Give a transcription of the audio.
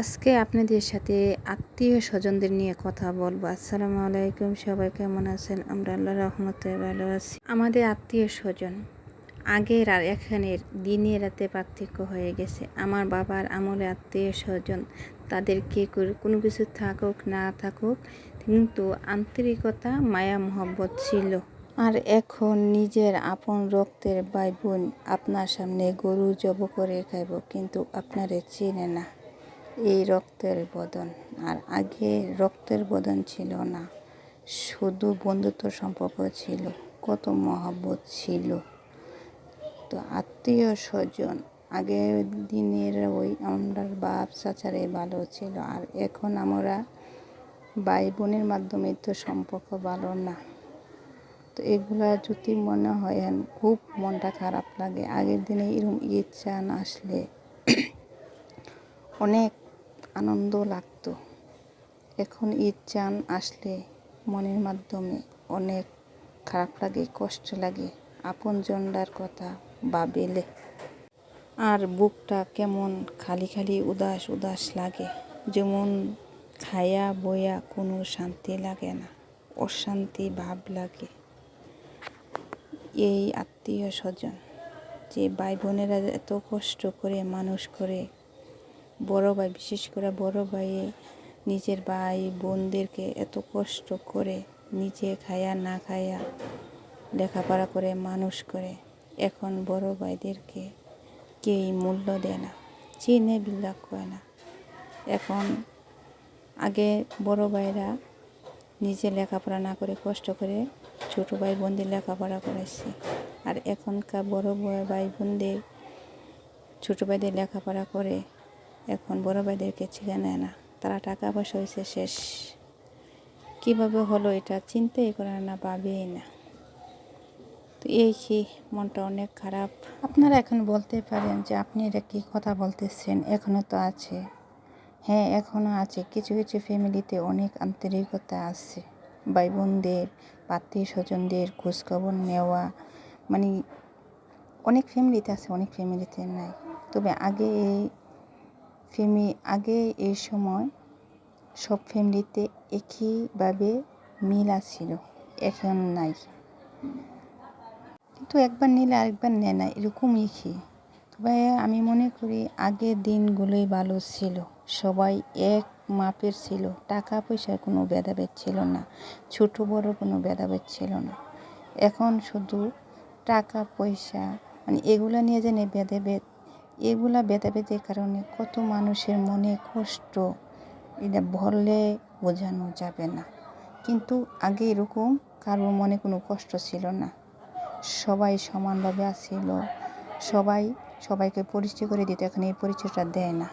আজকে আপনাদের সাথে আত্মীয় স্বজনদের নিয়ে কথা বলব। আসসালামু আলাইকুম, সবাই কেমন আছেন? আমরা আল্লাহ রহমতে ভালো আছি। আমাদের আত্মীয় স্বজন আগের আর এখানের দিনে রাতে পার্থক্য হয়ে গেছে। আমার বাবার আমলে আত্মীয় স্বজন তাদেরকে কোনো কিছু থাকুক, না থাকুক, কিন্তু আন্তরিকতা, মায়া, মহব্বত ছিল। আর এখন নিজের আপন রক্তের ভাই বোন আপনার সামনে গরু জব করে খাইব, কিন্তু আপনারে চেনে না। এই রক্তের বদন। আর আগে রক্তের বদন ছিল না, শুধু বন্ধুত্ব সম্পর্ক ছিল, কত মহাব্বত ছিল। তো আত্মীয় স্বজন, আগের দিনের ওই আমরা বাপ চাচারে ভালো ছিল, আর এখন আমরা ভাই বোনের মাধ্যমে তো সম্পর্ক ভালো না। তো এগুলা যদি মনে হয়, খুব মনটা খারাপ লাগে। আগের দিনে এরকম ঈদ চান আসলে অনেক আনন্দ লাগতো। এখন ঈদ চান আসলে মনের মাধ্যমে অনেক খারাপ লাগে, কষ্ট লাগে। আপন জন্ডার কথা ভাবিলে আর বুকটা কেমন খালি খালি উদাস উদাস লাগে। যেমন খায়া বয়া কোনো শান্তি লাগে না, অশান্তি ভাব লাগে। এই আত্মীয় স্বজন, যে ভাই বোনেরা এত কষ্ট করে মানুষ করে বড় ভাই, বিশেষ করে বড় ভাইয়ে নিজের ভাই, বোনদেরকে এত কষ্ট করে নিজে খায়া, না খায়া লেখাপড়া করে, মানুষ করে, এখন বড় ভাইদেরকে কেই মূল্য দেয় না, চিনে বিলাপ করে না। এখন আগে বড় ভাইরা নিজে লেখাপড়া না করে কষ্ট করে ছোটো ভাই, বোনদের লেখাপড়া করেছে আর এখনকার বড় ভাই, বোনদের, ছোটো ভাইদের লেখাপড়া করে এখন বড় ভাইদেরকে ছেড়ে নেয় না। তারা টাকা পয়সা হয়েছে শেষ। কীভাবে হলো এটা চিন্তাই করে না, ভাবেই না। তো এই কি, মনটা অনেক খারাপ। আপনারা এখন বলতে পারেন যে আপনি এটা কী কথা বলতেছেন? এখনও তো আছে। হ্যাঁ এখনও আছে। কিছু কিছু ফ্যামিলিতে অনেক আন্তরিকতা আছে। ভাই বোনদের আত্মীয় স্বজনদের খোঁজখবর নেওয়া মানে অনেক ফ্যামিলিতে আছে, অনেক ফ্যামিলিতে নাই। তবে আগে এই ফ্যামি আগে এই সময় সব ফ্যামিলিতে একইভাবে মিল আসছিল এখন নাই। কিন্তু একবার নিলে আরেকবার নেয় না এরকমই কি তবে আমি মনে করি আগের দিনগুলোই ভালো ছিল, সবাই এক মাপের ছিল টাকা পয়সার কোনো ভেদাভেদ ছিল না, ছোট বড় কোনো ভেদাভেদ ছিল না। এখন শুধু টাকা পয়সা মানে এগুলো নিয়ে জানে ভেদাভেদ এগুলা ভেদাভেদের কারণে কত মানুষের মনে কষ্ট, এটা বললে বোঝানো যাবে না। কিন্তু আগে এরকম কারোর মনে কোনো কষ্ট ছিল না। সবাই সমানভাবে আসছিল সবাই সবাইকে পরিচয় করে দিতে, এখন এই পরিচয়টা দেয় না।